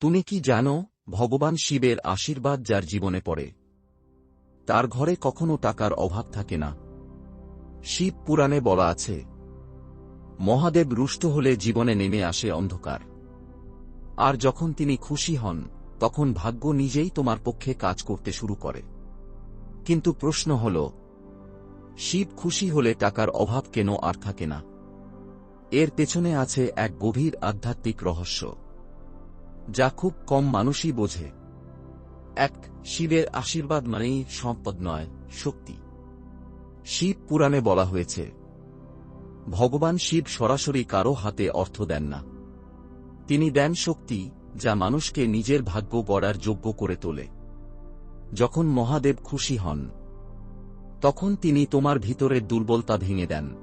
তুমি কি জানো, ভগবান শিবের আশীর্বাদ যার জীবনে পড়ে। তার ঘরে কখনো টাকার অভাব থাকে না। শিব পুরাণে বলা আছে, মহাদেব রুষ্ট হলে জীবনে নেমে আসে অন্ধকার। আর যখন তিনি খুশি হন, তখন ভাগ্য নিজেই তোমার পক্ষে কাজ করতে শুরু করে। কিন্তু প্রশ্ন হল, শিব খুশি হলে টাকার অভাব কেন আর থাকে না? এর পেছনে আছে এক গভীর আধ্যাত্মিক রহস্য। যা খুব কম মানুষই বোঝে। এক, শিবের আশীর্বাদ মানেই সম্পদ নয়, শক্তি। শিব পুরাণে বলা হয়েছে, ভগবান শিব সরাসরি কারও হাতে অর্থ দেন না। তিনি দেন শক্তি, যা মানুষকে নিজের ভাগ্য গড়ার যোগ্য করে তোলে। যখন মহাদেব খুশি হন, তখন তিনি তোমার ভিতরের দুর্বলতা ভেঙে দেন।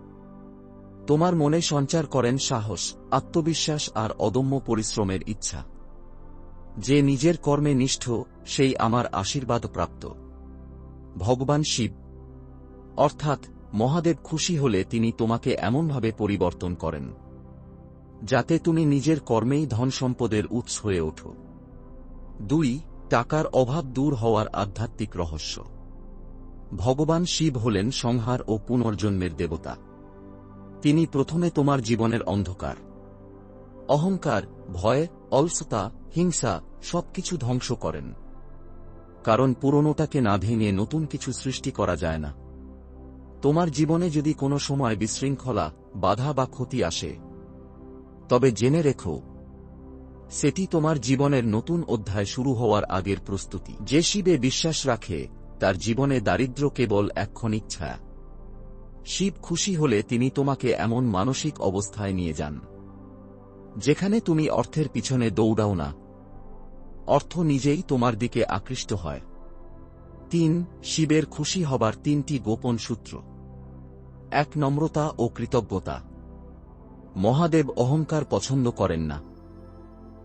তোমার মনে সঞ্চার করেন সাহস, আত্মবিশ্বাস আর অদম্য পরিশ্রমের ইচ্ছা। যে নিজের কর্মে নিষ্ঠ, সেই আমার আশীর্বাদ প্রাপ্ত। ভগবান শিব। অর্থাৎ, মহাদেব খুশি হলে তিনি তোমাকে এমনভাবে পরিবর্তন করেন, যাতে তুমি নিজের কর্মেই ধন সম্পদের উৎস হয়ে ওঠো। দুই, টাকার অভাব দূর হওয়ার আধ্যাত্মিক রহস্য। ভগবান শিব হলেন সংহার ও পুনর্জন্মের দেবতা। তিনি প্রথমে তোমার জীবনের অন্ধকার। অহংকার, ভয়, অলসতা, হিংসা সবকিছু ধ্বংস করেন। কারণ পুরনোটাকে না ভেঙে নতুন কিছু সৃষ্টি করা যায় না। তোমার জীবনে যদি কোনো সময় বিশৃঙ্খলা, বাধা বা ক্ষতি আসে, তবে জেনে রেখো, সেটি তোমার জীবনের নতুন অধ্যায় শুরু হওয়ার আগের প্রস্তুতি। যে শিবে বিশ্বাস রাখে, তার জীবনে দারিদ্র কেবল এক্ষণিক ছায়া। শিব খুশি হলে তিনি তোমাকে এমন মানসিক অবস্থায় নিয়ে যান, যেখানে তুমি অর্থের পিছনে দৌড়াও না। অর্থ নিজেই তোমার দিকে আকৃষ্ট হয়। তিন, শিবের খুশি হবার তিনটি গোপন সূত্র। এক, নম্রতা ও কৃতজ্ঞতা। মহাদেব অহংকার পছন্দ করেন না।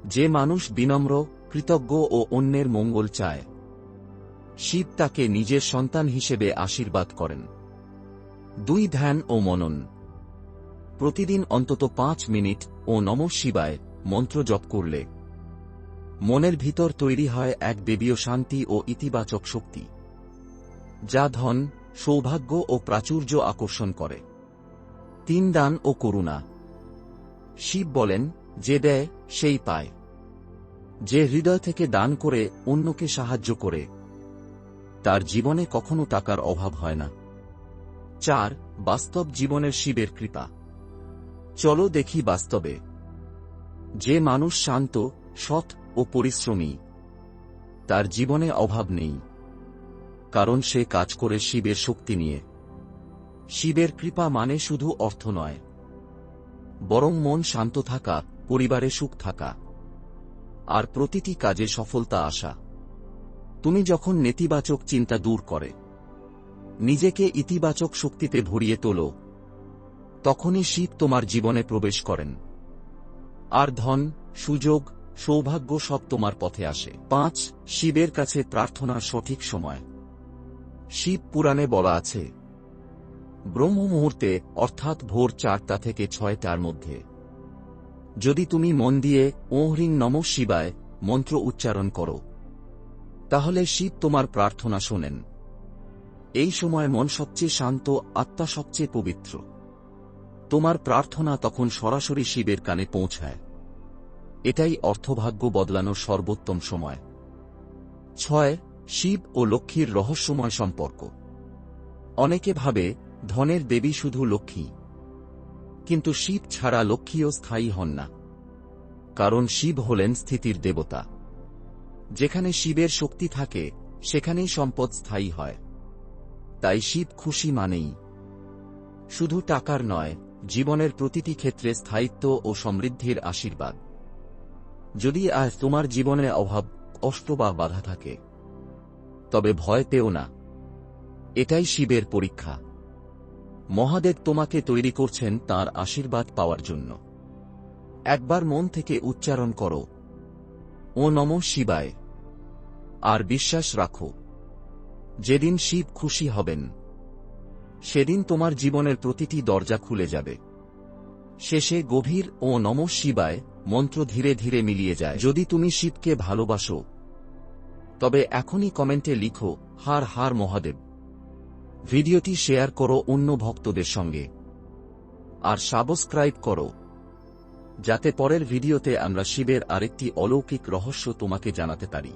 যে মানুষ বিনম্র, কৃতজ্ঞ ও অন্যের মঙ্গল চায়। শিব তাকে নিজের সন্তান হিসেবে আশীর্বাদ করেন। দুই, ধ্যান ও মনন। প্রতিদিন অন্তত পাঁচ মিনিট ও নম শিবায় মন্ত্র জপ করলে মনের ভিতর তৈরি হয় এক দেবীয় শান্তি ও ইতিবাচক শক্তি, যা ধন, সৌভাগ্য ও প্রাচুর্য আকর্ষণ করে। তিন দান ও করুণা। শিব বলেন, যে দেয়, সেই পায়। যে হৃদয় থেকে দান করে, অন্যকে সাহায্য করে। তার জীবনে কখনো টাকার অভাব হয় না। চার, বাস্তব জীবনের শিবের কৃপা। চলো দেখি বাস্তবে। যে মানুষ শান্ত, সৎ ও পরিশ্রমী। তার জীবনে অভাব নেই, কারণ সে কাজ করে শিবের শক্তি নিয়ে। শিবের কৃপা মানে শুধু অর্থ নয়, বরং মন শান্ত থাকা, পরিবারে সুখ থাকা, আর প্রতিটি কাজে সফলতা আসা। তুমি যখন নেতিবাচক চিন্তা দূর করে, নিজেকে ইতিবাচক শক্তিতে ভরিয়ে তোলো, তখনই শিব তোমার জীবনে প্রবেশ করেন। আর ধন, সুযোগ সৌভাগ্য সব তোমার পথে আসে। পাঁচ, শিবের কাছে প্রার্থনার সঠিক সময়। শিব পুরাণে বলা আছে, ব্রহ্ম মুহূর্তে, অর্থাৎ ভোর চারটা থেকে ছয়টার মধ্যে। যদি তুমি মন দিয়ে ওহরিং নম শিবায়, মন্ত্র উচ্চারণ করো। তাহলে শিব তোমার প্রার্থনা শোনেন। এই সময় মন সবচেয়ে শান্ত, আত্মা সবচেয়ে পবিত্র। তোমার প্রার্থনা তখন সরাসরি শিবের কানে পৌঁছায়। এটাই অর্থভাগ্য বদলানোর সর্বোত্তম সময়। ছয়, শিব ও লক্ষ্মীর রহস্যময় সম্পর্ক। অনেকে ভাবে, ধনের দেবী শুধু লক্ষ্মী। কিন্তু শিব ছাড়া লক্ষ্মীও স্থায়ী হন না। কারণ শিব হলেন স্থিতির দেবতা। যেখানে শিবের শক্তি থাকে, সেখানেই সম্পদ স্থায়ী হয়। তাই শিব খুশি মানেই। শুধু টাকার নয়, জীবনের প্রতিটি ক্ষেত্রে স্থায়িত্ব ও সমৃদ্ধির আশীর্বাদ। যদি আজ তোমার জীবনে অভাব, কষ্ট বা বাধা থাকে, তবে ভয় পেও না। এটাই শিবের পরীক্ষা। মহাদেব তোমাকে তৈরি করছেন তার আশীর্বাদ পাওয়ার জন্য। একবার মন থেকে উচ্চারণ করো, ও নম শিবায় আর বিশ্বাস রাখো, যেদিন শিব খুশি হবেন, সেদিন তোমার জীবনের প্রতিটি দরজা খুলে যাবে। শেষে গভীর ও নম শিবায় মন্ত্র ধীরে ধীরে মিলিয়ে যায়। যদি তুমি শিবকে ভালোবাসো, তবে এখনই কমেন্টে লিখো, হার হার মহাদেব। ভিডিওটি শেয়ার করো অন্য ভক্তদের সঙ্গে। আর সাবস্ক্রাইব করো, যাতে পরের ভিডিওতে আমরা শিবের আরেকটি অলৌকিক রহস্য তোমাকে জানাতে পারি।